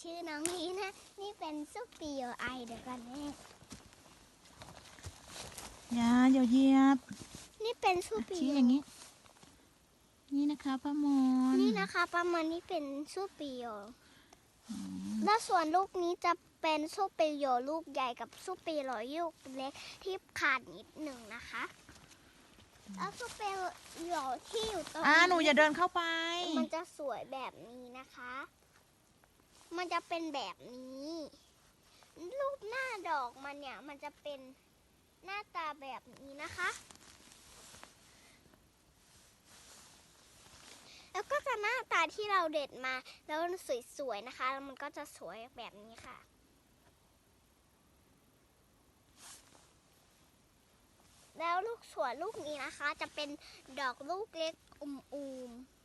ชื่อน้องลีนะ นี่เป็นซุปปีโอไอเดี๋ยวกันแม่อย่าอย่าเหยียบนี่เป็นซุปปีชี้โออย่างนี้ นี่นะคะป้ามนนี่นะคะประมาณนี้เป็นซุปปีโออืมและส่วนลูกนี้จะเป็นซุปปีโอลูกใหญ่กับซุปปีโอลูกเล็กที่ขาดนิดหนึ่งนะคะแล้วซุปปีโอที่อยู่ตรงอ่าหนูอย่าเดินเข้าไป มันจะสวยแบบนี้นะคะ มันจะเป็นแบบนี้ รูปหน้าดอกมันเนี่ย มันจะเป็นหน้าตาแบบนี้นะคะ แล้วก็จะหน้าตาที่เราเด็ดมา แล้วสวยๆนะคะแล้วมันก็จะสวยแบบนี้ค่ะแล้วลูกสวนลูกนี้นะคะ จะเป็นดอกลูกเล็กอุมๆ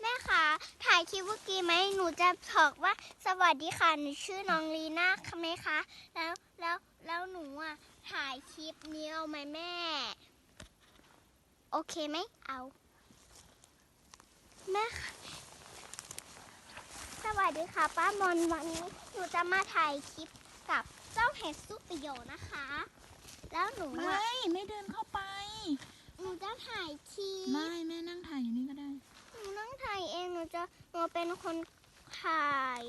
แม่คะถ่ายคลิปเมื่อกี้ไหมหนูจะบอกว่าสวัสดีค่ะหนูชื่อน้องลีน่าค่ะไหมคะแล้วแล้วแล้วหนูอะถ่ายคลิปนี้เอาไหมแม่ โอเคไหมเอา แม่คะสวัสดีค่ะป้ามนวันนี้หนูจะมาถ่ายคลิปกับเจ้าเห็ดซุปเปโยนะคะ แล้วหนูไม่อะไม่เดินเข้าไป หนูจะถ่ายคลิป ไม่ แม่นั่งถ่ายอยู่นี่ก็ได้หนูนั่ง ถ่ายเองหนูจะหนูเป็นคนถ่าย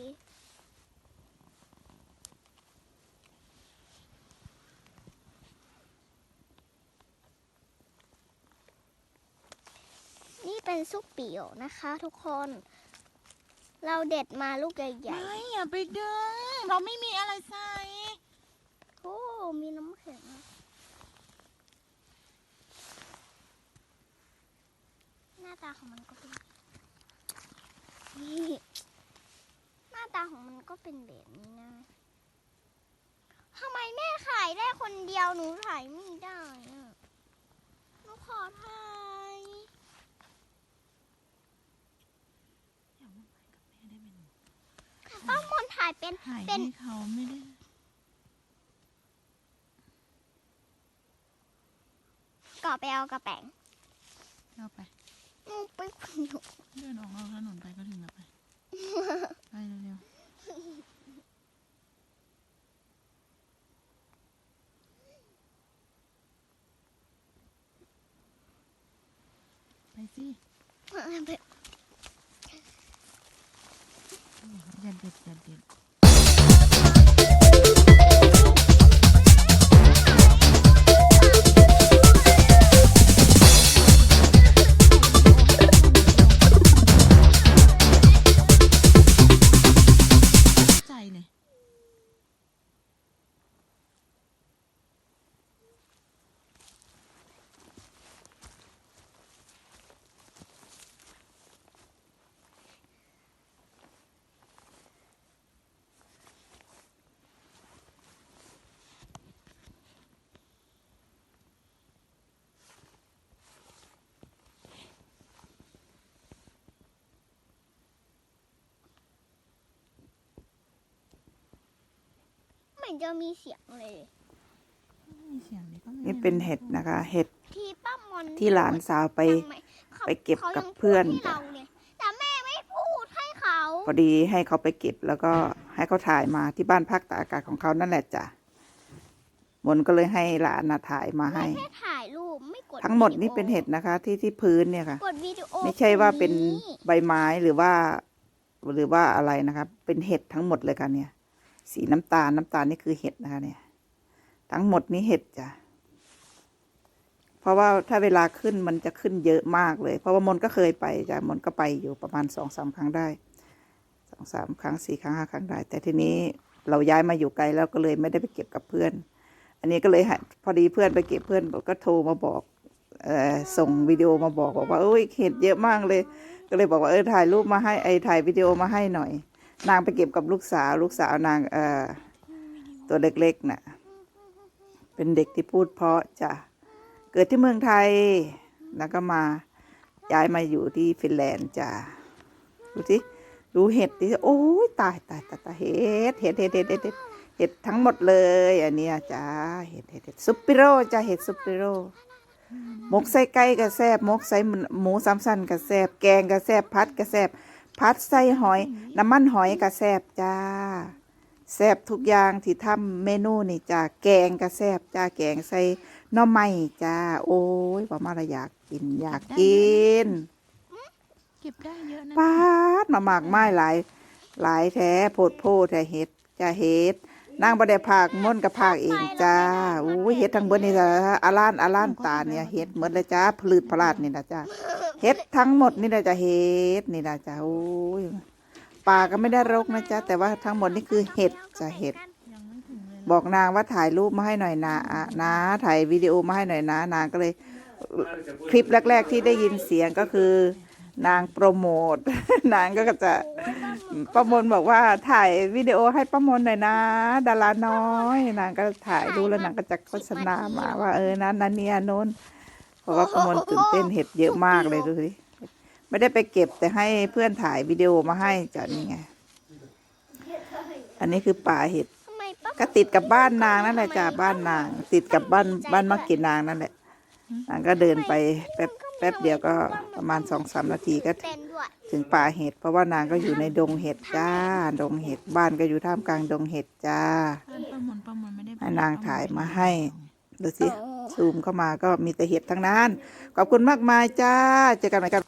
นี่เป็นซุปเปียวนะคะทุกคน เราเด็ดมาลูกใหญ่ไม่อย่าไปดึงเราไม่มีอะไรใส่ๆ โอ้ มีน้ำแข็งหน้าตาของมันก็เป็นนี่ หน้าตาของมันก็เป็นแบบนี้นะทำไมแม่ขายได้คนเดียวหนูขายไม่ได้อะหนูขอถ่ายป้ามนถ่ายเป็นถ่ายเป็นให้เขาไม่ได้ ก่อไปเอากระแป๋งเข้าไป หนูไปคุณหนูเดินออกนอกถนนไปก็ถึงแล้วไป ไปเร็วๆไปสิอย่าเด็ดอย่าเด็ด หมือนจะมีเสียงเลยมีเสียงเลยก็ไม่นี่เป็นเห็ดนะคะ เห็ดที่ป้ามนที่หลานสาวไปยังม่ขาไปเก็บขากับยังเพื่อนพูดให้เราเลยแต่แม่ไม่พูดให้เขาพอดีให้เขาไปเก็บแล้วก็ให้เขาถ่ายมาที่บ้านพักตากอากาศของเขานั่นแหละจ้ะมนก็เลยให้หลานนะถ่ายมาให้แค่ถ่ายรูปไม่กดทั้งหมดวินี่เป็นเห็ดนะคะ ที่ที่พื้นเนี่ยค่ะกดวิดีโอไม่ใช่ว่าเป็นตรงนี้ใบไม้หรือว่า หรือว่าอะไรนะครับเป็นเห็ดทั้งหมดเลยค่ะเนี่ย สีน้ำตาลน้ำตาลนี่คือเห็ดนะคะเนี่ย ทั้งหมดนี้เห็ดจ้ะ เพราะว่าถ้าเวลาขึ้นมันจะขึ้นเยอะมากเลย เพราะว่ามนก็เคยไปจ้ะมนก็ไปอยู่ประมาณสองสามครั้งได้สองสามครั้งสี่ครั้งห้าครั้งได้ แต่ทีนี้เราย้ายมาอยู่ไกลแล้วก็เลยไม่ได้ไปเก็บกับเพื่อน อันนี้ก็เลยพอดีเพื่อนไปเก็บเพื่อนก็โทรมาบอกออส่งวิดีโอมาบอกบอกว่าเอ้ยเห็ดเยอะมากเลย ก็เลยบอกว่าเออถ่ายรูปมาให้ไอถ่ายวิดีโอมาให้หน่อย นางไปเก็บกับลูกสาว ลูกสาวนางเออตัวเล็กๆน่ะเป็นเด็กที่พูดเพราะจ้ะเกิดที่เมืองไทยแล้วก็มาย้ายมาอยู่ที่ฟินแลนด์จ้ะดูสิดูเห็ดดิโอ้ยตายตายตายตายเห็ดเห็ดเห็ดเห็ดเห็ดเห็ดทั้งหมดเลย อันนี้จ้าเห็ดเห็ดเห็ดซุปเปิโร่จ้ะเห็ดซุปเปิโร่หมกใส่ไก่กระแซบหมกใส่หมูสามสั้นกระแซบแกงกระแซบพัดกระแซบ พัดใส่หอย น้ำมันหอยกระแซบจ้าแซบทุกอย่างที่ทำเมนูนี่จ้าแกงกระแซบจ้าแกงใส่หน่อไม้จ้าโอ้ยว่ามาละอยากกินอยากกินเก็บได้เยอะนะปาดมามากไม้หลาย หลายแท้โพดโพดแต่เฮ็ดจ้าเฮ็ด นางบ่ได้พากม่วนกับพากเองจ้าอู้ยเฮ็ดทั้งเบิดนี่จ้าอาล้านอาล้านตาเนี่ยเฮ็ดหมดเลยจ้าพลืดพลาดนี่นะจ้าเฮ็ดทั้งหมดนี่นะจ้าเฮ็ดนี่นะจ้าโอ้ยป่าก็ไม่ได้รกนะจ้าแต่ว่าทั้งหมดนี่คือเห็ดจ้าเห็ดยังไม่ถึงเลยบอกนางว่าถ่ายรูปมาให้หน่อยนะอะนะถ่ายวิดีโอมาให้หน่อยนะนางก็เลย คลิปแรก ๆ ที่ได้ยินเสียงก็คือ นางโปรโมท นางก็จะประมวลบอกว่าถ่ายวิดีโอให้ประมวลหน่อยนะ ดาราน้อย นางก็ถ่ายดูแล้วนางก็จะโฆษณามาว่าเออนั้นนันเนี่ยโน้นเพราะว่าประมวลตื่นเต้นเห็ดเยอะมากเลยดูสิไม่ได้ไปเก็บแต่ให้เพื่อนถ่ายวิดีโอมาให้จ้ะนี่ไง อันนี้คือป่าเห็ดก็ติดกับบ้านนางนั่นแหละจ้ะบ้านนาง ติดกับบ้านบ้านมักกินนางนั่นแหละนางก็เดินไปแป๊บ แป๊บเดียวก็ประมาณสองสามนาทีก็เป็นด้วยถึงป่าเห็ด เพราะว่านางก็อยู่ในดงเห็ดจ้า ดงเห็ดบ้านก็อยู่ท่ามกลางดงเห็ดจ้าบ้านประมวลประมวลไม่ได้ให้นางถ่ายมาให้ดูสิซูมเข้ามาก็มีแต่เห็ดทั้งนั้น ขอบคุณมากมายจ้า เจอกันใหม่ครับ